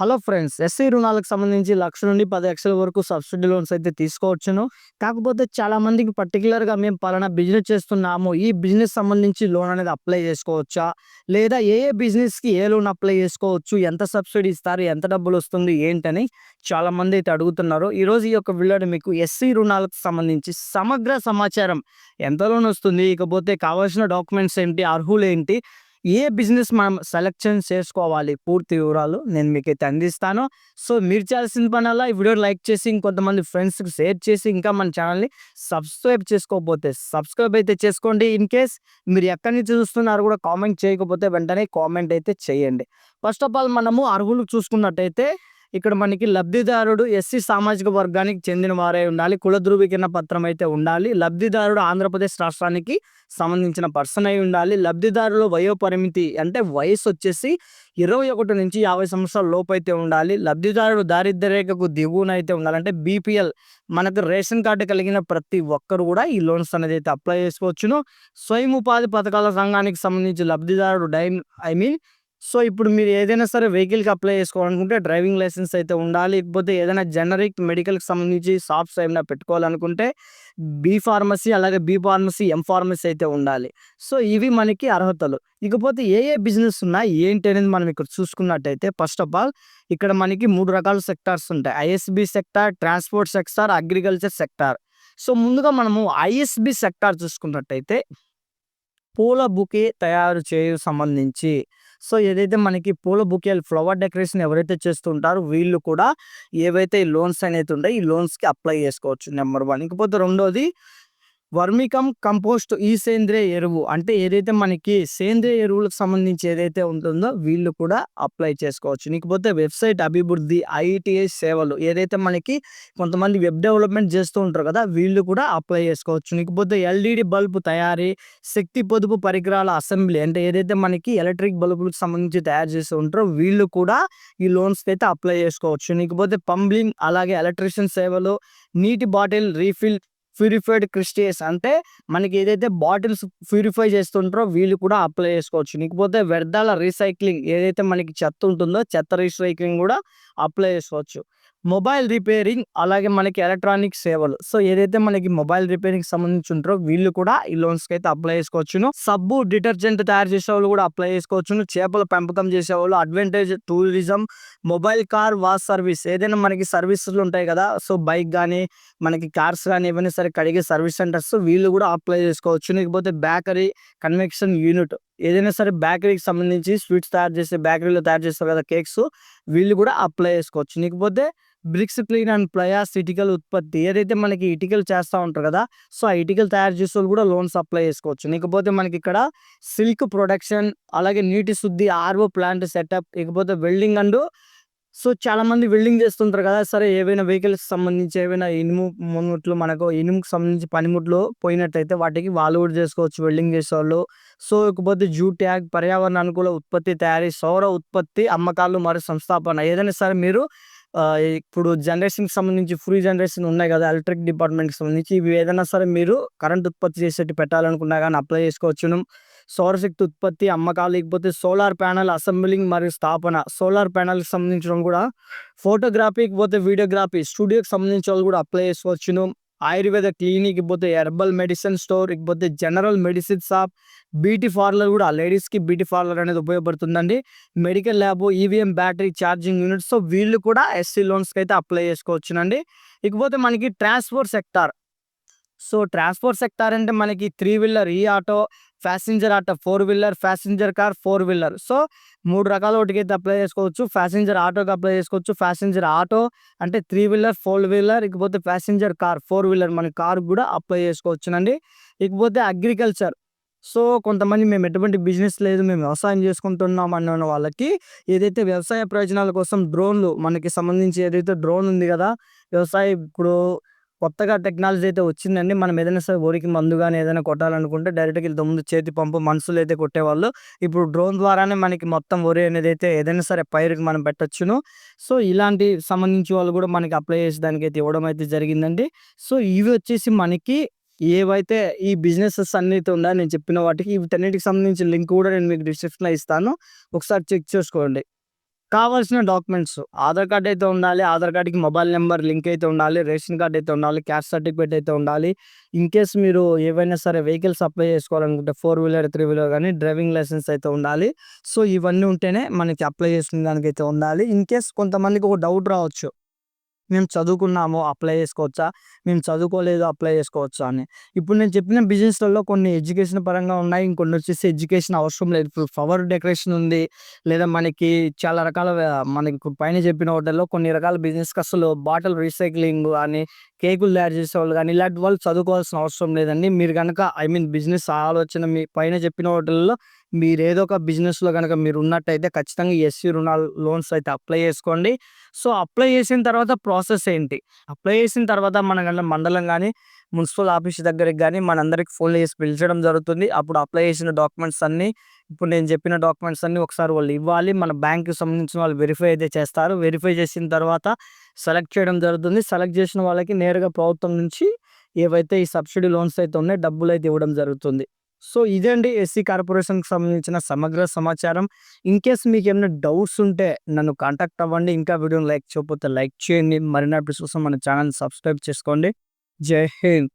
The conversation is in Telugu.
హలో ఫ్రెండ్స్ ఎస్సీ రుణాలకు సంబంధించి లక్ష నుండి పది లక్షల వరకు సబ్సిడీ లోన్స్ అయితే తీసుకోవచ్చును. కాకపోతే చాలా మందికి పర్టికులర్గా మేము పలానా బిజినెస్ చేస్తున్నాము. ఈ బిజినెస్ సంబంధించి లోన్ అనేది అప్లై చేసుకోవచ్చా? లేదా ఏ ఏ బిజినెస్కి ఏ లోన్ అప్లై చేసుకోవచ్చు? ఎంత సబ్సిడీ ఇస్తారు? ఎంత డబ్బులు వస్తుంది? ఏంటని చాలా మంది అయితే అడుగుతున్నారు. ఈరోజు ఈ యొక్క వీడియోని మీకు ఎస్సీ రుణాలకు సంబంధించి సమగ్ర సమాచారం ఎంత లోన్ వస్తుంది? ఇకపోతే కావాల్సిన డాక్యుమెంట్స్ ఏంటి? అర్హులు ఏంటి? ఏ బిజినెస్ మనం సెలెక్షన్ చేసుకోవాలి? పూర్తి వివరాలు నేను మీకు అయితే అందిస్తాను. సో మీరు చేయాల్సిన పని అలా ఈ వీడియో లైక్ చేసి ఇంకొంతమంది ఫ్రెండ్స్కి షేర్ చేసి ఇంకా మన ఛానల్ని సబ్స్క్రైబ్ చేసుకోకపోతే సబ్స్క్రైబ్ అయితే చేసుకోండి. ఇన్ కేస్ మీరు ఎక్కడి నుంచి చూస్తున్నారు కూడా కామెంట్ చేయకపోతే వెంటనే కామెంట్ అయితే చేయండి. ఫస్ట్ ఆఫ్ ఆల్ మనము అర్హులు చూసుకున్నట్టయితే ఇక్కడ మనకి లబ్ధిదారుడు ఎస్సీ సామాజిక వర్గానికి చెందిన వారే ఉండాలి కుల ధృవీకరణ పత్రం అయితే ఉండాలి లబ్ధిదారుడు ఆంధ్రప్రదేశ్ రాష్ట్రానికి సంబంధించిన పర్సన్ అయి ఉండాలి లబ్ధిదారుల వయో పరిమితి అంటే వయసు వచ్చేసి ఇరవై ఒకటి నుంచి యాభై సంవత్సరాల లోపు అయితే ఉండాలి లబ్ధిదారుడు దారిద్ర్య రేఖకు దిగువన అయితే ఉండాలి అంటే బీపీఎల్ మనకు రేషన్ కార్డు కలిగిన ప్రతి ఒక్కరు కూడా ఈ లోన్స్ అనేది అయితే అప్లై చేసుకోవచ్చును. స్వయం ఉపాధి పథకాల సంఘానికి సంబంధించి లబ్ధిదారుడు డై ఐ మీన్ సో ఇప్పుడు మీరు ఏదైనా సరే వెహికల్కి అప్లై చేసుకోవాలనుకుంటే డ్రైవింగ్ లైసెన్స్ అయితే ఉండాలి. లేకపోతే ఏదైనా జనరిక్ మెడికల్కి సంబంధించి షాప్స్ ఏమైనా పెట్టుకోవాలనుకుంటే బీ ఫార్మసీ అలాగే బీ ఫార్మసీ ఎం ఫార్మసీ అయితే ఉండాలి. సో ఇవి మనకి అర్హతలు. ఇకపోతే ఏ ఏ బిజినెస్ ఉన్నాయి ఏంటి అనేది మనం ఇక్కడ చూసుకున్నట్టయితే ఫస్ట్ ఆఫ్ ఆల్ ఇక్కడ మనకి మూడు రకాల సెక్టార్స్ ఉంటాయి. ISB sector transport sector agriculture sector. So ముందుగా మనము ఐఎస్బి సెక్టార్ చూసుకున్నట్టయితే పూల బుకే తయారు చేయు సంబంధించి సో ఏదైతే మనకి పూల బుకేలు ఫ్లవర్ డెకరేషన్ ఎవరైతే చేస్తుంటారో వీళ్ళు కూడా ఏవైతే ఈ లోన్స్ అనేది ఉంటాయి ఈ లోన్స్కి అప్లై చేసుకోవచ్చు నెంబర్ వన్. ఇకపోతే రెండోది వర్మికం కంపోస్ట్ ఈ సేంద్రియ ఎరువు. అంటే ఏదైతే మనకి సేంద్రియ ఎరువులకు సంబంధించి ఏదైతే ఉంటుందో వీళ్ళు కూడా అప్లై చేసుకోవచ్చు. నీకపోతే వెబ్సైట్ అభివృద్ధి ఐటీఐ సేవలు ఏదైతే మనకి కొంతమంది వెబ్ డెవలప్మెంట్ చేస్తూ ఉంటారు కదా వీళ్ళు కూడా అప్లై చేసుకోవచ్చు. నీకపోతే ఎల్ఈడి బల్బు తయారీ శక్తి పొదుపు పరికరాల అసెంబ్లీ అంటే ఏదైతే మనకి ఎలక్ట్రిక్ బల్బులకు సంబంధించి తయారు చేస్తూ ఉంటారో వీళ్ళు కూడా ఈ లోన్స్కి అయితే అప్లై చేసుకోవచ్చు. నీకపోతే పంబ్లింగ్ అలాగే ఎలక్ట్రిషియన్ సేవలు నీటి బాటిల్ రీఫిల్ ప్యూరిఫైడ్ క్రిస్టియస్ అంటే మనకి ఏదైతే బాటిల్స్ ప్యూరిఫై చేస్తుంటారో వీళ్ళు కూడా అప్లై చేసుకోవచ్చు. నీకపోతే వ్యర్థాల రీసైక్లింగ్ ఏదైతే మనకి చెత్త ఉంటుందో చెత్త రీసైక్లింగ్ కూడా అప్లై చేసుకోవచ్చు. మొబైల్ రిపేరింగ్ అలాగే మనకి ఎలక్ట్రానిక్ సేవలు. సో ఏదైతే మనకి మొబైల్ రిపేరింగ్ సంబంధించి ఉంటారో వీళ్ళు కూడా ఈ లోన్స్కి అయితే అప్లై చేసుకోవచ్చును. సబ్బు డిటర్జెంట్ తయారు చేసే వాళ్ళు కూడా అప్లై చేసుకోవచ్చును. చేపల పెంపకం చేసే వాళ్ళు advantage tourism mobile car wash service ఏదైనా మనకి సర్వీసులు ఉంటాయి కదా! సో బైక్ కానీ మనకి కార్స్ కానీ ఏమైనా సరే కడిగే సర్వీస్ సెంటర్స్ వీళ్ళు కూడా అప్లై చేసుకోవచ్చు. లేకపోతే బేకరీ కన్వెక్షన్ యూనిట్ ఏదైనా సరే బేకరీకి సంబంధించి స్వీట్స్ తయారు చేసే బేకరీలో తయారు చేస్తారు కదా! కేక్స్ వీళ్ళు కూడా అప్లై చేసుకోవచ్చు. లేకపోతే బ్రిక్స్ క్లీన్ అండ్ ప్రయాస్ ఇటికల్ ఉత్పత్తి ఏదైతే మనకి ఇటికలు చేస్తూ ఉంటారు కదా సో ఆ ఇటికలు తయారు చేసే వాళ్ళు కూడా లోన్ సప్లై చేసుకోవచ్చు. ఇకపోతే మనకి ఇక్కడ సిల్క్ ప్రొడక్షన్ అలాగే నీటి శుద్ధి ఆర్వో ప్లాంట్ సెటప్ ఇకపోతే వెల్డింగ్ అండ్ సో చాలా మంది వెల్డింగ్ చేస్తుంటారు కదా సరే ఏవైనా వెహికల్స్ సంబంధించి ఏవైనా ఇనుము మున్ముట్లు మనకు ఇనుముకు సంబంధించి పనిముట్లు పోయినట్టయితే వాటికి వాళ్ళు కూడా చేసుకోవచ్చు వెల్డింగ్ చేసేవాళ్ళు సో ఇకపోతే జూ ట్యాగ్ పర్యావరణ అనుకూల ఉత్పత్తి తయారీ సౌర ఉత్పత్తి అమ్మకాలు మరియు సంస్థాపన ఏదైనా సరే మీరు ఇప్పుడు జనరేషన్కి సంబంధించి ఫ్రీ జనరేషన్ ఉన్నాయి కదా ఎలక్ట్రిక్ డిపార్ట్మెంట్కి సంబంధించి. ఇవి ఏదైనా సరే మీరు కరెంట్ ఉత్పత్తి చేసేటి పెట్టాలనుకున్నా కానీ అప్లై చేసుకోవచ్చును సౌరశక్తి ఉత్పత్తి అమ్మకాలు లేకపోతే సోలార్ ప్యానల్ అసెంబ్లింగ్ మరియు స్థాపన. సోలార్ ప్యానల్కి సంబంధించడం కూడా ఫోటోగ్రఫీకి పోతే వీడియోగ్రఫీ స్టూడియోకి సంబంధించిన వాళ్ళు కూడా అప్లై చేసుకోవచ్చును ఆయుర్వేద క్లినిక్ ఇకపోతే హెర్బల్ మెడిసిన్ స్టోర్ ఇకపోతే general medicine shop beauty parlour కూడా లేడీస్కి బ్యూటీ పార్లర్ అనేది ఉపయోగపడుతుందండి. Medical lab EVM battery charging units so వీళ్ళు కూడా ఎస్సీ లోన్స్కి అయితే అప్లై చేసుకోవచ్చునండి. ఇకపోతే మనకి transport sector. So transport sector అంటే మనకి త్రీ వీలర్ ఈ auto passenger auto four wheeler passenger car four wheeler so మూడు రకాల ఒకటికైతే అప్లై చేసుకోవచ్చు. ప్యాసింజర్ ఆటోకి అప్లై చేసుకోవచ్చు. ప్యాసింజర్ ఆటో అంటే త్రీ వీలర్ ఫోర్ వీలర్ ఇకపోతే ప్యాసింజర్ కార్ ఫోర్ వీలర్ మన కార్ కూడా అప్లై చేసుకోవచ్చునండి. ఇకపోతే అగ్రికల్చర్ సో కొంతమంది మేము ఎటువంటి బిజినెస్ లేదు మేము వ్యవసాయం చేసుకుంటున్నాం అన్న వాళ్ళకి ఏదైతే వ్యవసాయ ప్రయోజనాల కోసం డ్రోన్లు మనకి సంబంధించి ఏదైతే డ్రోన్ ఉంది కదా వ్యవసాయ ఇప్పుడు కొత్తగా టెక్నాలజీ అయితే వచ్చిందండి. మనం ఏదైనా సరే వరికి మందు కానీ ఏదైనా కొట్టాలనుకుంటే డైరెక్ట్గా ఇంత ముందు చేతి పంపు మనుషులు అయితే కొట్టేవాళ్ళు. ఇప్పుడు డ్రోన్ ద్వారానే మనకి మొత్తం వరి అనేది అయితే ఏదైనా సరే పైరుకి మనం పెట్టొచ్చును. సో ఇలాంటి సంబంధించి వాళ్ళు కూడా మనకి అప్లై చేసి దానికి అయితే ఇవ్వడం అయితే జరిగిందండి. సో ఇవి వచ్చేసి మనకి ఏవైతే ఈ బిజినెసెస్ అన్నిటి ఉందా నేను చెప్పిన వాటికి వీటన్నిటికి సంబంధించిన లింక్ కూడా నేను మీకు డిస్క్రిప్షన్లో ఇస్తాను. ఒకసారి చెక్ చేసుకోండి. కావాల్సిన డాక్యుమెంట్స్. ఆధార్ కార్డ్ అయితే ఉండాలి ఆధార్ కార్డ్కి మొబైల్ నెంబర్ లింక్ అయితే ఉండాలి రేషన్ కార్డ్ అయితే ఉండాలి క్యాస్ట్ సర్టిఫికేట్ అయితే ఉండాలి. ఇన్ కేస్ మీరు ఏవైనా సరే వెహికల్స్ అప్లై చేసుకోవాలనుకుంటే ఫోర్ వీలర్ త్రీ వీలర్ కానీ డ్రైవింగ్ లైసెన్స్ అయితే ఉండాలి. సో ఇవన్నీ ఉంటేనే మనకి అప్లై చేసుకునే దానికి అయితే ఉండాలి. ఇన్ కేస్ కొంతమందికి ఒక డౌట్ రావచ్చు మేము చదువుకున్నాము అప్లై చేసుకోవచ్చా? మేము చదువుకోలేదు అప్లై చేసుకోవచ్చా అని. ఇప్పుడు నేను చెప్పిన బిజినెస్లలో కొన్ని ఎడ్యుకేషన్ పరంగా ఉన్నాయి. ఇంకొన్ని వచ్చేసి ఎడ్యుకేషన్ అవసరం లేదు. ఇప్పుడు ఫ్లవర్ డెకరేషన్ ఉంది. లేదా మనకి చాలా రకాల మనకి పైన చెప్పిన హోటల్లో కొన్ని రకాల బిజినెస్కి అసలు బాటిల్ రీసైక్లింగ్ అని కేకులు తయారు చేసే వాళ్ళు కానీ ఇలాంటి వాళ్ళు చదువుకోవాల్సిన అవసరం లేదండి. మీరు కనుక ఐ మీన్ బిజినెస్ ఆలోచన మీ పైన చెప్పిన హోటల్లో మీరు ఏదో ఒక బిజినెస్లో కనుక మీరు ఉన్నట్టయితే ఖచ్చితంగా ఎస్సీ రుణాలు లోన్స్ అయితే అప్లై చేసుకోండి. సో అప్లై చేసిన తర్వాత ప్రాసెస్ ఏంటి? అప్లై చేసిన తర్వాత మన మండలం కానీ మున్సిపల్ ఆఫీస్ దగ్గరికి కానీ మనందరికి ఫోన్ చేసి పిలిచడం జరుగుతుంది. అప్పుడు అప్లై చేసిన డాక్యుమెంట్స్ అన్నీ ఇప్పుడు నేను చెప్పిన డాక్యుమెంట్స్ అన్నీ ఒకసారి వాళ్ళు ఇవ్వాలి. మన బ్యాంక్కి సంబంధించిన వాళ్ళు వెరిఫై అయితే చేస్తారు. వెరిఫై చేసిన తర్వాత సెలెక్ట్ చేయడం జరుగుతుంది. సెలెక్ట్ చేసిన వాళ్ళకి నేరుగా ప్రభుత్వం నుంచి ఏవైతే ఈ సబ్సిడీ లోన్స్ అయితే ఉన్నాయో డబ్బులు అయితే ఇవ్వడం జరుగుతుంది. సో ఇదండి ఎస్సీ కార్పొరేషన్కి సంబంధించిన సమగ్ర సమాచారం. ఇన్ కేస్ మీకు ఏమైనా డౌట్స్ ఉంటే నన్ను కాంటాక్ట్ అవ్వండి. ఇంకా వీడియోని లైక్ చేయకపోతే లైక్ చేయండి. మరిన్ని కోసం మన ఛానల్ సబ్స్క్రైబ్ చేసుకోండి. జై హింద్.